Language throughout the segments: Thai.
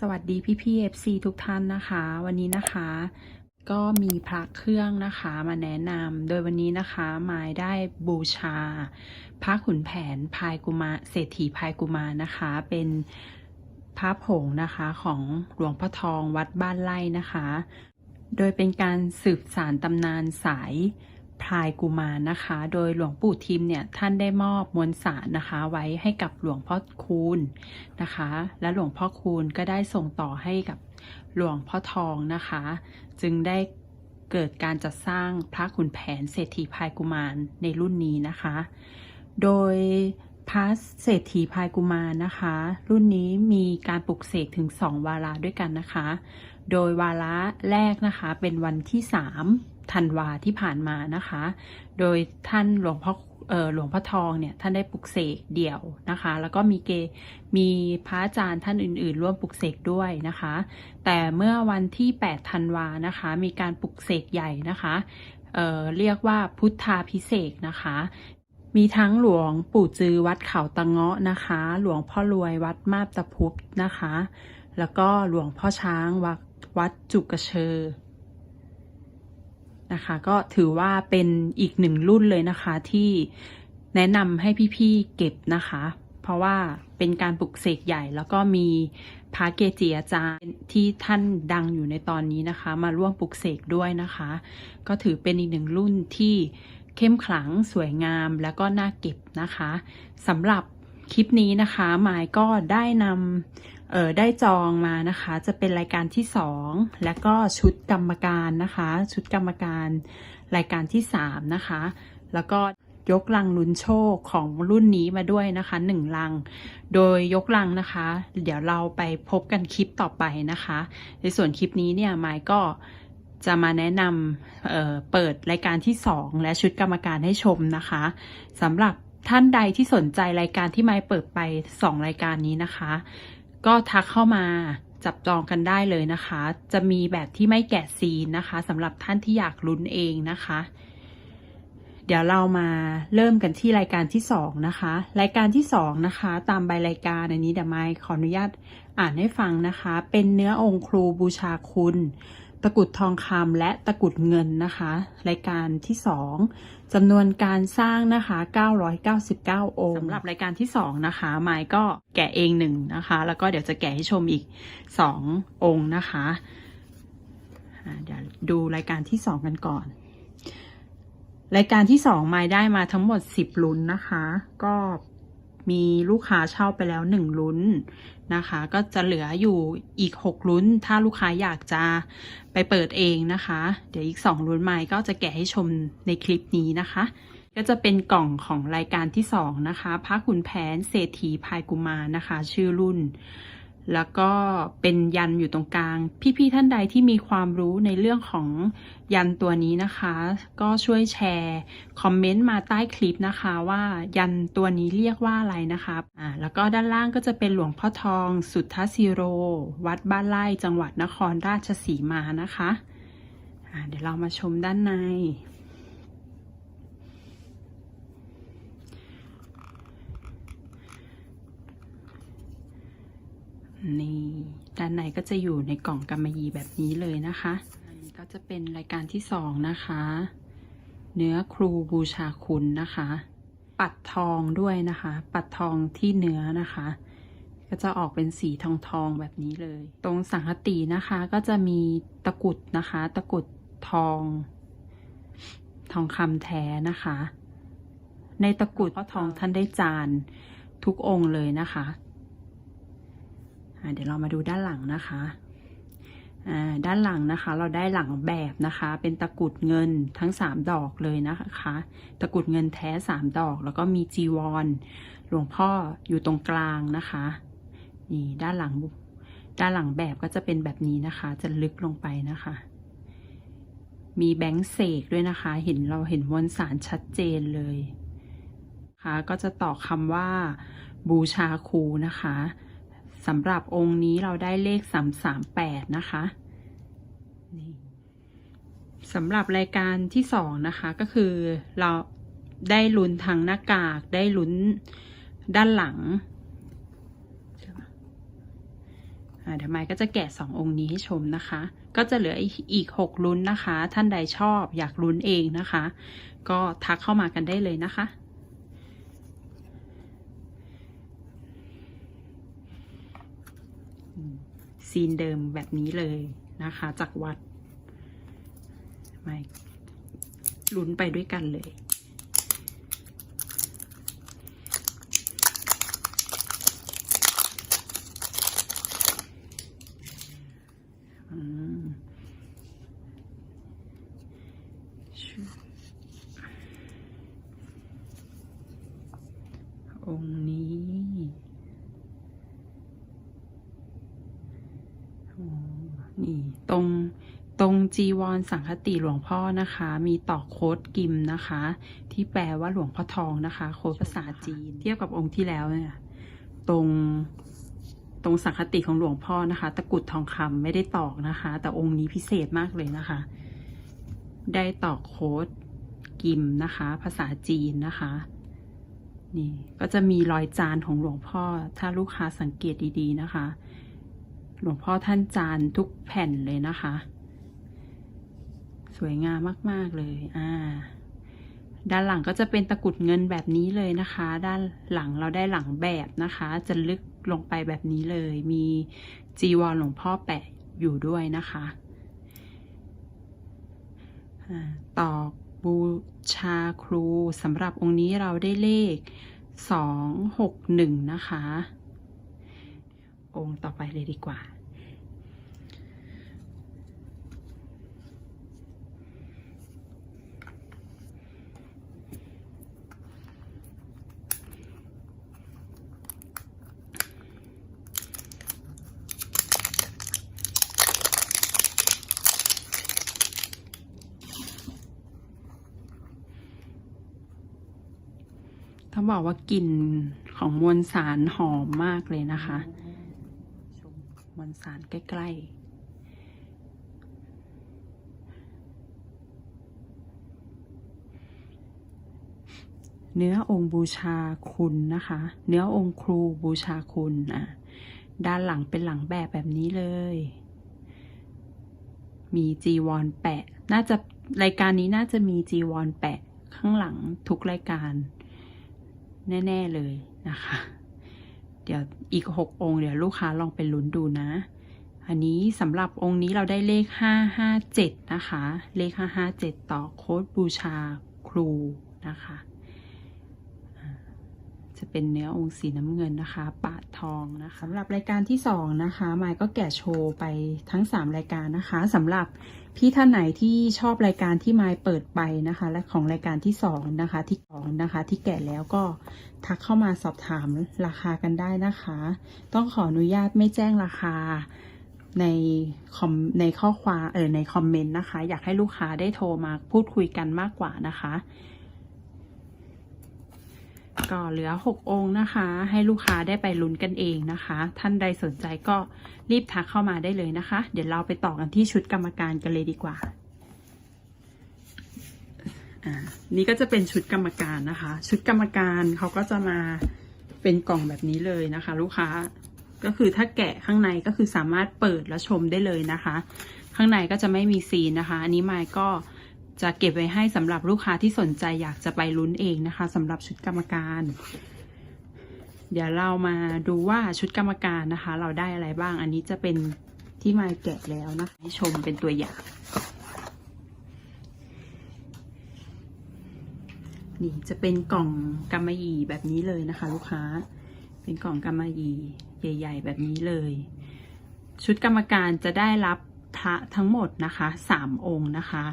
สวัสดีพี่พี่เอฟซีทุกท่านนะคะ วันนี้นะคะ ก็มีพระเครื่องนะคะมาแนะนำโดยวันนี้นะคะหมายได้บูชา พระขุนแผนพายกุมาเศรษฐีพายกุมานะคะ เป็นพระผงนะคะของหลวงพ่อทองวัดบ้านไร่นะคะ โดยเป็นการสืบสารตำนานสาย พลายกุมารนะคะ โดยหลวงปู่ทิมเนี่ยท่านได้มอบมวลสารนะคะ ไว้ให้กับหลวงพ่อคูณนะคะ และหลวงพ่อคูณก็ได้ส่งต่อให้กับหลวงพ่อทองนะคะ จึงได้เกิดการจัดสร้างพระขุนแผนเศรษฐีพายกุมารในรุ่นนี้นะคะ โดยพระเศรษฐีพายกุมารนะคะ รุ่นนี้มีการปลุกเสกถึง 2 วาระด้วยกันนะคะ โดยวาระแรกนะคะเป็นวันที่ 3 ธันวาที่ผ่านมานะคะ โดยท่านหลวงพ่อหลวงพ่อทองเนี่ยท่านได้ปลุกเสกเดี่ยวนะคะ แล้วก็มีเกมีพระอาจารย์ท่านอื่น ๆ ร่วมปลุกเสกด้วยนะคะ แต่เมื่อวันที่8ธันวานะคะ มีการปลุกเสกใหญ่นะคะเเรียกว่าพุทธาพิเศษนะคะ มีทั้งหลวงปู่จือวัดเขาตะเงาะนะคะ หลวงพ่อรวยวัดมาบตะพุบนะคะ แล้วก็หลวงพ่อช้างวัดวัดจุกกระเชอ นะคะ ก็ถือว่าเป็นอีกหนึ่งรุ่นเลยนะคะที่แนะนำให้พี่ๆเก็บนะคะ เพราะว่าเป็นการปลุกเสกใหญ่แล้วก็มีพระเกจิอาจารย์ที่ท่านดังอยู่ในตอนนี้นะคะ มาร่วมปลุกเสกด้วยนะคะ ก็ถือเป็นอีกหนึ่งรุ่นที่เข้มขลังสวยงามแล้วก็น่าเก็บนะคะสำหรับคลิปนี้นะคะหมายก็ได้นำ เออได้จองมานะคะ จะเป็นรายการที่สองและก็ชุดกรรมการนะคะ ชุดกรรมการรายการที่สามนะคะ แล้วก็ยกลังลุ้นโชคของรุ่นนี้มาด้วยนะคะหนึ่งลัง โดยยกลังนะคะ เดี๋ยวเราไปพบกันคลิปต่อไปนะคะ ในส่วนคลิปนี้เนี่ยหมายก็จะมาแนะนำเเปิดรายการที่ 2 และชุดกรรมการให้ชมนะคะสำหรับท่านใดที่สนใจรายการที่ไม้เปิดไป 2 รายการนี้นะคะ ก็ทักเข้ามาจับจองกันได้เลยนะคะ จะมีแบบที่ไม่แกะซีนนะคะสำหรับท่านที่อยากลุ้นเองนะคะ เดี๋ยวเรามาเริ่มกันที่รายการที่สองนะคะ รายการที่สองนะคะ ตามใบรายการอันนี้เดี๋ยวไมค์ขออนุญาตอ่านให้ฟังนะคะ เป็นเนื้อองค์ครูบูชาคุณ ตะกุดทองคำและตะกุดเงินนะคะ รายการที่สองจำนวนการสร้างนะคะ 999 องค์สำหรับรายการที่สองนะคะไมค์ก็แกะเองหนึ่งนะคะ แล้วก็เดี๋ยวจะแกะให้ชมอีกสององค์นะคะเดี๋ยวดูรายการที่สองกันก่อน รายการที่สองไม้ได้มาทั้งหมดสิบลุ้นนะคะ ก็ มีลูกค้าเช่าไปแล้วหนึ่งลุ้นนะคะ ก็จะเหลืออยู่อีกหกลุ้น ถ้าลูกค้าอยากจะไปเปิดเองนะคะ เดี๋ยวอีกสองลุ้นไม้ก็จะแกะให้ชมในคลิปนี้นะคะ ก็จะเป็นกล่องของรายการที่สองนะคะพระขุนแผนเศรษฐีพายกุมารนะคะ ชื่อรุ่น แล้วก็เป็นยันอยู่ตรงกลาง พี่ๆท่านใดที่มีความรู้ในเรื่องของยันตัวนี้นะคะ ก็ช่วยแชร์คอมเมนต์มาใต้คลิปนะคะว่ายันตัวนี้เรียกว่าอะไรนะคะอ่าแล้วก็ด้านล่างก็จะเป็นหลวงพ่อทองสุทธสิโร วัดบ้านไร่จังหวัดนครราชสีมานะคะอ่าเดี๋ยวเรามาชมด้านใน นี่ ด้านในก็จะอยู่ในกล่องกำมะหยี่แบบนี้เลยนะคะ อันนี้ก็จะเป็นรายการที่สองนะคะ เนื้อครูบูชาคุณนะคะ ปัดทองด้วยนะคะ ปัดทองที่เนื้อนะคะ ก็จะออกเป็นสีทองทองๆแบบนี้เลย ตรงสังคตินะคะก็จะมีตะกรุดนะคะ ตะกรุดทอง ทองคำแท้นะคะ ในตะกรุดพ่อทองท่านได้จานทุกองค์เลยนะคะอ่า เดี๋ยวเรามาดูด้านหลังนะคะด้านหลังนะคะ เราได้หลังแบบนะคะ เป็นตะกุดเงินทั้งสามดอกเลยนะคะ ตะกุดเงินแท้สามดอก แล้วก็มีจีวรหลวงพ่ออยู่ตรงกลางนะคะ นี่ด้านหลังด้านหลังแบบก็จะเป็นแบบนี้นะคะ จะลึกลงไปนะคะ มีแบงค์เสกด้วยนะคะ เห็นเราเห็นมวลสารชัดเจนเลยนะคะก็จะต่อคำว่าบูชาครูนะคะ สำหรับองค์นี้เราได้เลข 338 นะคะสำหรับรายการที่สองนะคะก็คือเราได้ลุ้นทางหน้ากากได้ลุ้นด้านหลังเดี๋ยวไมค์ก็จะแกะสององค์นี้ให้ชมนะคะ ก็จะเหลืออีกหกลุ้นนะคะ ท่านใดชอบอยากลุ้นเองนะคะ ก็ทักเข้ามากันได้เลยนะคะ ซีนเดิมแบบนี้เลยนะคะ จากวัดม่ลุ้นไปด้วยกันเลยอืมชูองค์นี้โอ้ นี่ตรงตรงจีวรสังคติหลวงพ่อนะคะ มีต่อโค้ดกิมนะคะ ที่แปลว่าหลวงพ่อทองนะคะ โค้ดภาษาจีน เทียบกับองค์ที่แล้วเนี่ยตรงตรงสังคติของหลวงพ่อนะคะ ตะกุดทองคำไม่ได้ตอกนะคะ แต่องค์นี้พิเศษมากเลยนะคะ ได้ตอกโค้ดกิมนะคะ ภาษาจีนนะคะ นี่ก็จะมีรอยจานของหลวงพ่อ ถ้าลูกค้าสังเกตดีๆนะคะ หลวงพ่อท่านจานทุกแผ่นเลยนะคะ สวยงามมาก ๆ เลย อ่า ด้านหลังก็จะเป็นตะกุดเงินแบบนี้เลยนะคะ ด้านหลังเราได้หลังแบบนะคะ จะลึกลงไปแบบนี้เลย มีจีวรหลวงพ่อแปะอยู่ด้วยนะคะต่อบูชาครูสำหรับองค์นี้เราได้เลขสองหกหนึ่งนะคะ องค์ต่อไปเลยดีกว่า ต้องบอกว่ากลิ่นของมวลสารหอมมากเลยนะคะ มมวลสารใกล้ๆเนื้อองค์บูชาคุณนะคะ เนื้อองค์ครูบูชาคุณอะ ด้านหลังเป็นหลังแบบแบบนี้เลย มีจีวรแปะ น่าจะรายการนี้น่าจะมีจีวรแปะข้างหลังทุกรายการ แน่ ๆ เลยนะคะ เดี๋ยวอีกหกองค์เดี๋ยวลูกค้าลองไปลุ้นดูนะ อันนี้สำหรับองค์นี้เราได้เลขห้าห้าเจ็ดนะคะ เลขห้าห้าเจ็ดต่อโค้ดบูชาครูนะคะ จะเป็นเนื้อองค์สีน้ำเงินนะคะ ปาดทองนะคะสำหรับรายการที่สองนะคะมายก็แกะโชว์ไปทั้งสามรายการนะคะสำหรับพี่ท่านไหนที่ชอบรายการที่มายเปิดไปนะคะ และของรายการที่สองนะคะที่สองนะคะ ที่แกะแล้วก็ทักเข้ามาสอบถามราคากันได้นะคะ ต้องขออนุญาตไม่แจ้งราคาในคอมในข้อความเออในคอมเมนต์นะคะ อยากให้ลูกค้าได้โทรมาพูดคุยกันมากกว่านะคะ ก็เหลือหกองค์นะคะ ให้ลูกค้าได้ไปลุ้นกันเองนะคะ ท่านใดสนใจก็รีบทักเข้ามาได้เลยนะคะ เดี๋ยวเราไปต่อกันที่ชุดกรรมการกันเลยดีกว่าอ่านี่ก็จะเป็นชุดกรรมการนะคะ ชุดกรรมการเขาก็จะมาเป็นกล่องแบบนี้เลยนะคะ ลูกค้าก็คือถ้าแกะข้างในก็คือสามารถเปิดและชมได้เลยนะคะ ข้างในก็จะไม่มีซีนนะคะ อันนี้ไมายก็ จะเก็บไว้ให้สำหรับลูกค้าที่สนใจอยากจะไปลุ้นเองนะคะสำหรับชุดกรรมการ เดี๋ยวเรามาดูว่าชุดกรรมการนะคะ เราได้อะไรบ้าง อันนี้จะเป็นที่มาแกะแล้วนะคะให้ชมเป็นตัวอย่าง นี่จะเป็นกล่องกำมะหยี่แบบนี้เลยนะคะ ลูกค้า เป็นกล่องกำมะหยี่ใหญ่ ๆ แบบนี้เลย ชุดกรรมการจะได้รับพระทั้งหมดนะคะสามองค์นะคะ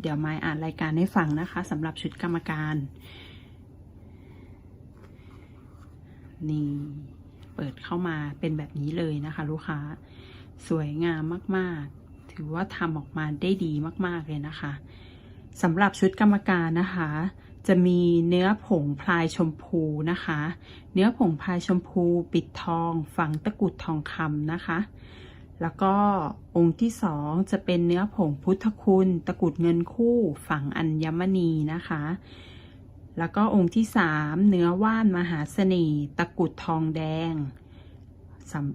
เดี๋ยวไมายอ่านรายการให้ฟังนะคะสำหรับชุดกรรมการ นี่เปิดเข้ามาเป็นแบบนี้เลยนะคะ ลูกค้า สวยงามมาก ๆ ถือว่าทำออกมาได้ดีมาก ๆ เลยนะคะสำหรับชุดกรรมการนะคะ จะมีเนื้อผงพลายชมพูนะคะ เนื้อผงพลายชมพู ปิดทองฝังตะกุดทองคำนะคะ แล้วก็องค์ที่สองจะเป็นเนื้อผงพุทธคุณ ตะกุดเงินคู่ฝังอัญมณีนะคะ แล้วก็องค์ที่สามเนื้อว่านมหาเสน่ห์ตะกุดทองแดง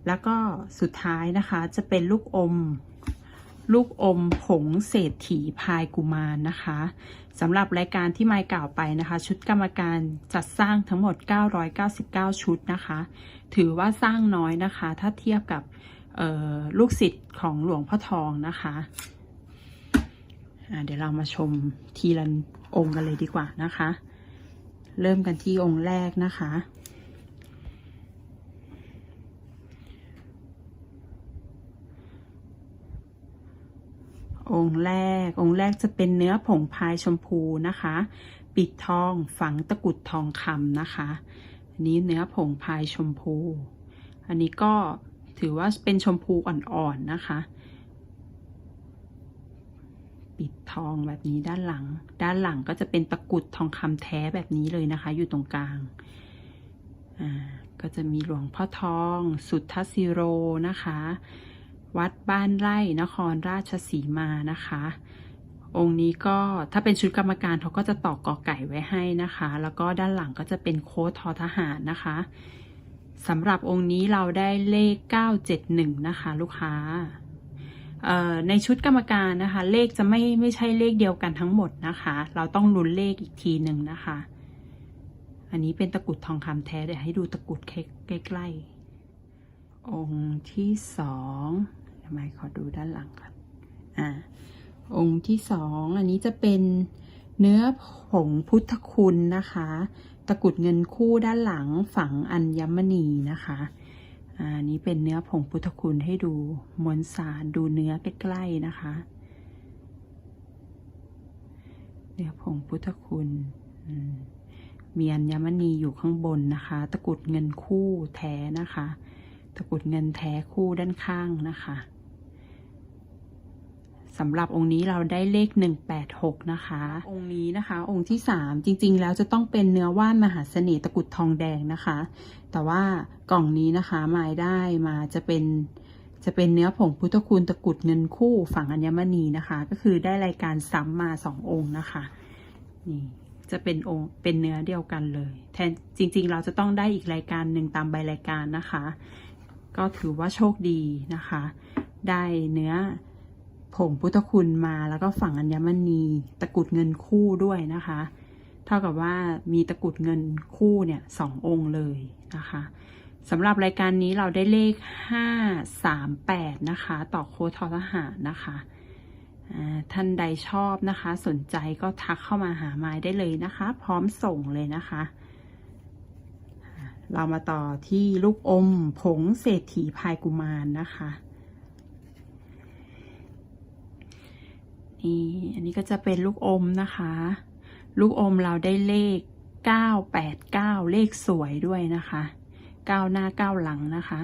แล้วก็สุดท้ายนะคะจะเป็นลูกอม ลูกอมผงเศรษฐีพายกุมารนะคะสำหรับรายการที่ไมค์กล่าวไปนะคะ ชุดกรรมการจัดสร้างทั้งหมด 999 ชุดนะคะ ถือว่าสร้างน้อยนะคะ ถ้าเทียบกับ ลูกศิษย์ของหลวงพ่อทองนะคะเดี๋ยวเรามาชมทีละองค์กันเลยดีกว่านะคะ เริ่มกันที่องค์แรกนะคะ องค์แรก องค์แรกจะเป็นเนื้อผงพายชมพูนะคะ ปิดทองฝังตะกุดทองคำนะคะอันนี้เนื้อผงพายชมพู อันนี้ก็ ถือว่าเป็นชมพูอ่อนๆนะคะ ปิดทองแบบนี้ด้านหลัง ด้านหลังก็จะเป็นตะกุดทองคำแท้แบบนี้เลยนะคะ อยู่ตรงกลางอ่าก็จะมีหลวงพ่อทอง สุทธสิโรนะคะ วัดบ้านไร่นครราชสีมานะคะ องค์นี้ก็ถ้าเป็นชุดกรรมการเขาก็จะตอกกอไก่ไว้ให้นะคะ แล้วก็ด้านหลังก็จะเป็นโค้ดทอทหารนะคะ สำหรับองค์นี้เราได้เลข 971 นะคะ ลูกค้าในชุดกรรมการนะคะ เลขจะไม่ไม่ใช่เลขเดียวกันทั้งหมดนะคะ เราต้องลุ้นเลขอีกทีหนึ่งนะคะ อันนี้เป็นตะกุดทองคำแท้เดี๋ยวให้ดูตะกุดใกล้ๆองค์ที่สองทำไมขอดูด้านหลังก่อนอ่าองค์ที่สองอันนี้จะเป็นเนื้อผงพุทธคุณนะคะ ตะกุดเงินคู่ด้านหลังฝังอัญมณีนะคะอันนี้เป็นเนื้อผงพุทธคุณให้ดูมวลสารดูเนื้อใกล้ๆนะคะ เนื้อผงพุทธคุณมีอัญมณีอยู่ข้างบนนะคะ ตะกุดเงินคู่แท้นะคะ ตะกุดเงินแท้คู่ด้านข้างนะคะ สำหรับองค์นี้เราได้เลข 186 นะคะ องค์นี้นะคะ องค์ที่ 3 จริงๆ แล้วจะต้องเป็นเนื้อว่านมหาเสน่ห์ตะกุดทองแดงนะคะ แต่ว่ากล่องนี้นะคะหมายได้มาจะเป็นจะเป็นเนื้อผงพุทธคุณตะกุดเงินคู่ฝั่งอัญมณีนะคะ ก็คือได้รายการซ้ำมาสององค์นะคะนี่จะเป็นองค์เป็นเนื้อเดียวกันเลย แทนจริง ๆ เราจะต้องได้อีกรายการหนึ่งตามใบรายการนะคะ ก็ถือว่าโชคดีนะคะ ได้เนื้อ ผงพุทธคุณมาแล้วก็ฝั่งอัญมณีตะกุดเงินคู่ด้วยนะคะ เท่ากับว่ามีตะกุดเงินคู่เนี่ยสององค์เลยนะคะสำหรับรายการนี้เราได้เลขห้าสามแปดนะคะ ต่อโค้ดทอทหารนะคะท่านใดชอบนะคะ สนใจก็ทักเข้ามาหาไม้ได้เลยนะคะ พร้อมส่งเลยนะคะ เรามาต่อที่ลูกอมผงเศรษฐีพายกุมารนนะคะ นี่อันนี้ก็จะเป็นลูกอมนะคะ ลูกอมเราได้เลข 989 เลขสวยด้วยนะคะ9หน้า9หลังนะคะ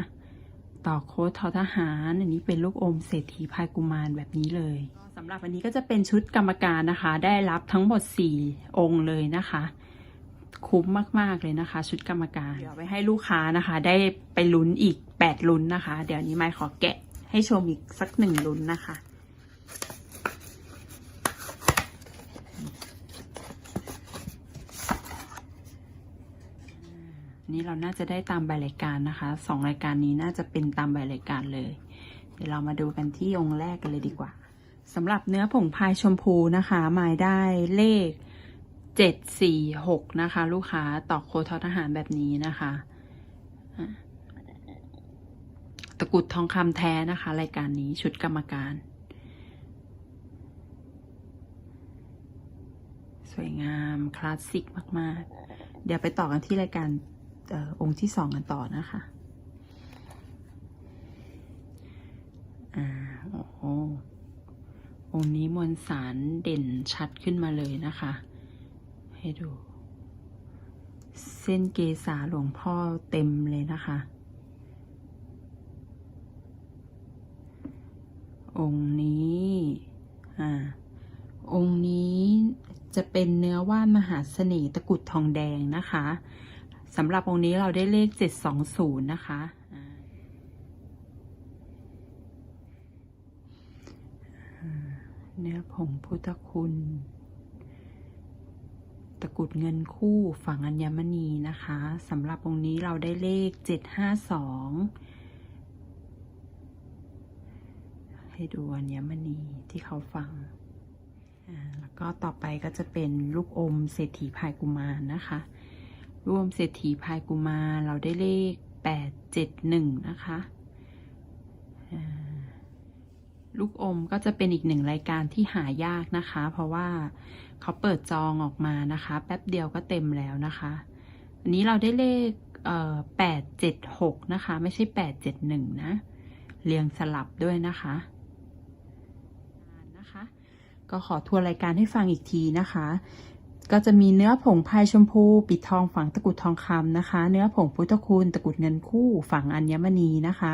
ต่อโค้ดทอทหาร อันนี้เป็นลูกอมเศรษฐีพายกุมารแบบนี้เลยสำหรับอันนี้ก็จะเป็นชุดกรรมการนะคะ ได้รับทั้งหมด 4 องค์เลยนะคะ คุ้มมาก ๆ เลยนะคะ ชุดกรรมการ เดี๋ยวไปให้ลูกค้านะคะ ได้ไปลุ้นอีก 8 ลุ้นนะคะ เดี๋ยวนี้ไม่ขอแกะให้ชมอีกสักหนึ่งลุ้นนะคะ นี้เราน่าจะได้ตามใบรายการนะคะสองรายการนี้น่าจะเป็นตามใบรายการเลย เดี๋ยวเรามาดูกันที่องค์แรกกันเลยดีกว่าสำหรับเนื้อผงพายชมพูนะคะหมายได้เลขเจ็ดสี่หกนะคะ ลูกค้าต่อโคทอทหารแบบนี้นะคะตะกุดทองคำแท้นะคะ รายการนี้ชุดกรรมการ สวยงาม คลาสสิกมาก ๆ เดี๋ยวไปต่อกันที่รายการ องค์ที่สองกันต่อนะคะอ่าโอ้โหองค์นี้มวลสารเด่นชัดขึ้นมาเลยนะคะ ให้ดู เส้นเกษาหลวงพ่อเต็มเลยนะคะ องค์นี้อ่าองค์นี้จะเป็นเนื้อว่านมหาเสน่ห์ตะกุดทองแดงนะคะ สำหรับองค์นี้เราได้เลข 720 นะคะเนื้อผงพุทธคุณ ตะกุดเงินคู่ฝังอัญมณีนะคะสำหรับองค์นี้เราได้เลข 752 ให้ดูอัญมณีที่เขาฟังแล้วก็ต่อไปก็จะเป็นลูกอมเศรษฐีภายกุมารนนะคะ ลูกอมเศรษฐีพายกุมารเราได้เลขแปดเจ็ดหนึ่งนะคะ ลูกอมก็จะเป็นอีกหนึ่งรายการที่หายากนะคะ เพราะว่าเขาเปิดจองออกมานะคะ แป๊บเดียวก็เต็มแล้วนะคะ อันนี้เราได้เลขแปดเจ็ดหกนะคะ ไม่ใช่แปดเจ็ดหนึ่งนะ เรียงสลับด้วยนะคะนะคะ ก็ขอทัวรายการให้ฟังอีกทีนะคะ ก็จะมีเนื้อผงพายชมพู ปิดทองฝังตะกุดทองคำนะคะ เนื้อผงพุทธคุณตะกุดเงินคู่ฝังอัญมณีนะคะ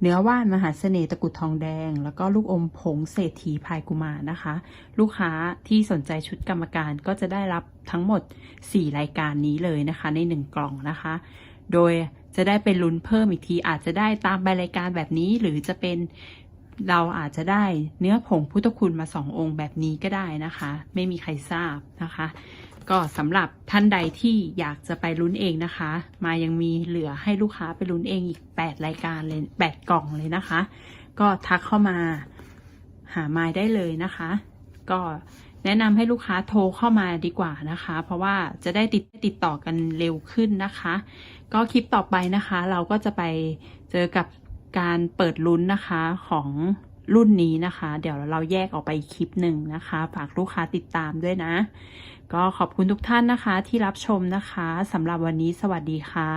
เนื้อว่านมหาเสน่ห์ตะกุดทองแดง แล้วก็ลูกอมผงเศรษฐีพายกุมารนะคะ ลูกค้าที่สนใจชุดกรรมการก็จะได้รับทั้งหมด 4 รายการนี้เลยนะคะ ใน 1 กล่องนะคะ โดยจะได้เป็นลุ้นเพิ่มอีกทีอาจจะได้ตามใบรายการแบบนี้หรือจะเป็น เราอาจจะได้เนื้อผงพุทธคุณมาสององค์แบบนี้ก็ได้นะคะ ไม่มีใครทราบนะคะ ก็สำหรับท่านใดที่อยากจะไปลุ้นเองนะคะ มายังมีเหลือให้ลูกค้าไปลุ้นเองอีก 8 รายการเลย8กล่องเลยนะคะ ก็ทักเข้ามาหาไม้ได้เลยนะคะ ก็แนะนำให้ลูกค้าโทรเข้ามาดีกว่านะคะ เพราะว่าจะได้ติดติดต่อกันเร็วขึ้นนะคะ ก็คลิปต่อไปนะคะ เราก็จะไปเจอกับ การเปิดลุ้นนะคะของรุ่นนี้นะคะ เดี๋ยวเราแยกออกไปอีกคลิปหนึ่งนะคะ ฝากลูกค้าติดตามด้วยนะ ก็ขอบคุณทุกท่านนะคะที่รับชมนะคะสำหรับวันนี้สวัสดีค่ะ